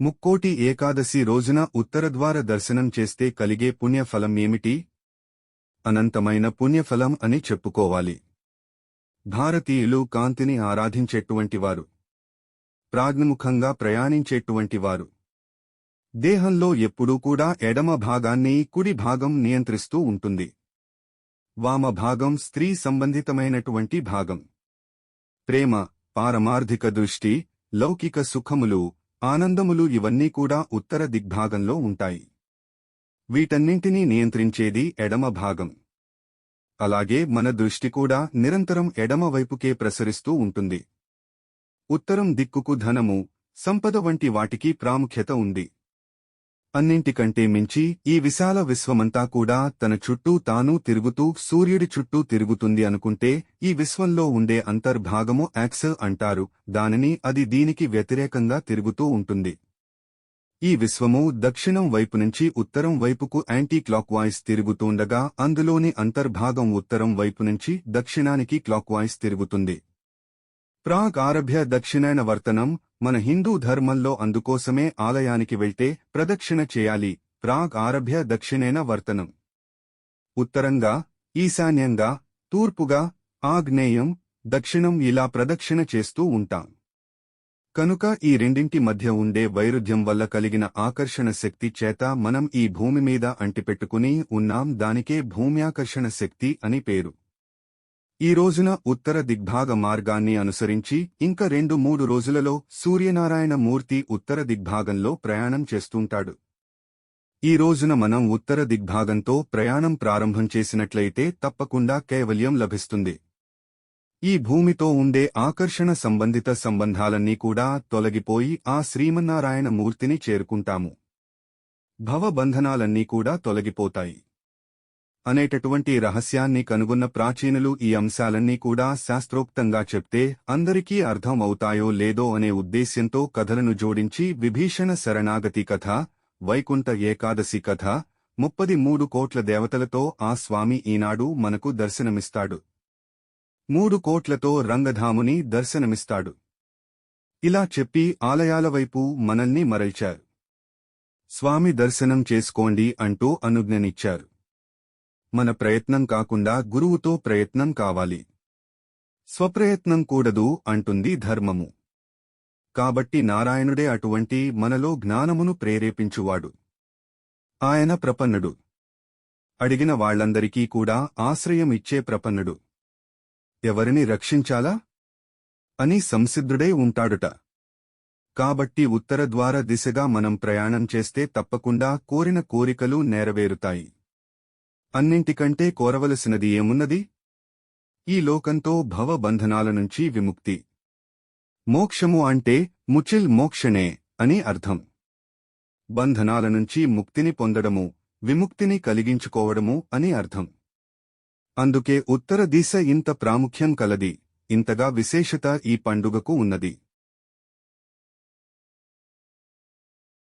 ముక్కోటి ఏకాదశి రోజున ఉత్తరద్వార దర్శనం చేస్తే కలిగే పుణ్యఫలం ఏమిటి? అనంతమైన పుణ్యఫలం అని చెప్పుకోవాలి. భారతీయులు కాంతిని ఆరాధించేటువంటివారు. ప్రాజ్ఞముఖంగా ప్రయాణించేటువంటివారు. దేహంలో ఎప్పుడూ కూడా ఎడమ భాగాన్ని కుడి భాగం నియంత్రిస్తూ ఉంటుంది. వామ భాగం స్త్రీ సంబంధితమైనటువంటి భాగం. ప్రేమ పారమార్థిక దృష్టి లౌకిక సుఖములు ఆనందములు ఇవన్నీ కూడా ఉత్తర దిగ్భాగంలో ఉంటాయి. వీటన్నింటినీ నియంత్రించేది ఎడమ భాగం. అలాగే మన దృష్టి కూడా నిరంతరం ఎడమ వైపుకే ప్రసరిస్తూ ఉంటుంది. ఉత్తరం దిక్కుకు ధనము సంపద వంటి వాటికి ప్రాముఖ్యత ఉంది. అన్నింటికంటే మించి ఈ విశాల విశ్వమంతా కూడా తన చుట్టూ తాను తిరుగుతూ సూర్యుడి చుట్టూ తిరుగుతుంది అనుకుంటే ఈ విశ్వంలో ఉండే అంతర్భాగము యాక్సెల్ అంటారు. దానిని అది దీనికి వ్యతిరేకంగా తిరుగుతూ ఉంటుంది. ఈ విశ్వము దక్షిణం వైపు నుంచి ఉత్తరం వైపుకు యాంటీ క్లాక్ వాయిస్ తిరుగుతుండగా అందులోని అంతర్భాగం ఉత్తరం వైపు నుంచి దక్షిణానికి క్లాక్ వాయిస్ తిరుగుతుంది. ప్రాగ్ ఆరభ్య దక్షిణాయన వర్తనం మన హిందూ ధర్మంలో అందుకోసమే ఆలయానికి వెళ్తే ప్రదక్షిణ చేయాలి. ప్రాగ్ ఆరభ్య దక్షిణేన వర్తనం. ఉత్తరంగా ఈశాన్యంగా తూర్పుగా ఆగ్నేయం దక్షిణం ఇలా ప్రదక్షిణ చేస్తూ ఉంటాం. కనుక ఈ రెండింటి మధ్య ఉండే వైరుధ్యం వల్ల కలిగిన ఆకర్షణ శక్తి చేత మనం ఈ భూమి మీద అంటిపెట్టుకుని ఉన్నాం దానికే భూమ్యాకర్షణ శక్తి అని పేరు. ఈ రోజున ఉత్తర దిగ్భాగ మార్గాన్ని అనుసరించి ఇంక రెండు మూడు రోజులలో సూర్యనారాయణ మూర్తి ఉత్తర దిగ్భాగంలో ప్రయాణం చేస్తుంటాడు. ఈ రోజున మనం ఉత్తర దిగ్భాగంతో ప్రయాణం ప్రారంభం చేసినట్లయితే తప్పకుండా కైవల్యం లభిస్తుంది. ఈ భూమితో ఉండే ఆకర్షణ సంబంధిత సంబంధాలన్నీ కూడా తొలగిపోయి ఆ శ్రీమన్నారాయణ మూర్తిని చేరుకుంటాము. భవబంధనాలన్నీ కూడా తొలగిపోతాయి. అనేటటువంటి రహస్యాన్ని కనుగొన్న ప్రాచీనులు ఈ అంశాలన్నీ కూడా శాస్త్రోక్తంగా చెప్తే అందరికీ అర్థం అవుతాయో లేదో అనే ఉద్దేశ్యంతో కథలను జోడించి విభీషణ శరణాగతి కథ వైకుంఠ ఏకాదశి కథ ముప్పది మూడు కోట్ల దేవతలతో ఆ స్వామి ఈనాడు మనకు దర్శనమిస్తాడు. మూడు కోట్లతో రంగధాముని దర్శనమిస్తాడు. ఇలా చెప్పి ఆలయాల వైపు మనల్ని మరల్చారు. స్వామి దర్శనం చేసుకోండి అంటూ అనుజ్ఞనిచ్చారు. మన ప్రయత్నం కాకుండా గురువుతో ప్రయత్నం కావాలి. స్వప్రయత్నం కూడదు అంటుంది ధర్మము. కాబట్టి నారాయణుడే అటువంటి మనలో జ్ఞానమును ప్రేరేపించువాడు. ఆయన ప్రపన్నుడు. అడిగిన వాళ్ళందరికీ కూడా ఆశ్రయం ఇచ్చే ప్రపన్నుడు. ఎవరిని రక్షించాలా? అని సంసిద్ధుడై ఉంటాడుట. కాబట్టి ఉత్తర ద్వార దిశగా మనం ప్రయాణం చేస్తే తప్పకుండా కోరిన కోరికలు నెరవేరుతాయి. అన్నింటికంటే కోరవలసినది ఏమున్నది? ఈ లోకంతో భవబంధనాల నుంచి విముక్తి. మోక్షము అంటే ముచిల్ మోక్షణే అని అర్థం. బంధనాల నుంచి ముక్తిని పొందడము విముక్తిని కలిగించుకోవడము అని అర్థం. అందుకే ఉత్తర దిశ ఇంత ప్రాముఖ్యం కలది ఇంతగా విశేషత ఈ పండుగకు ఉన్నది.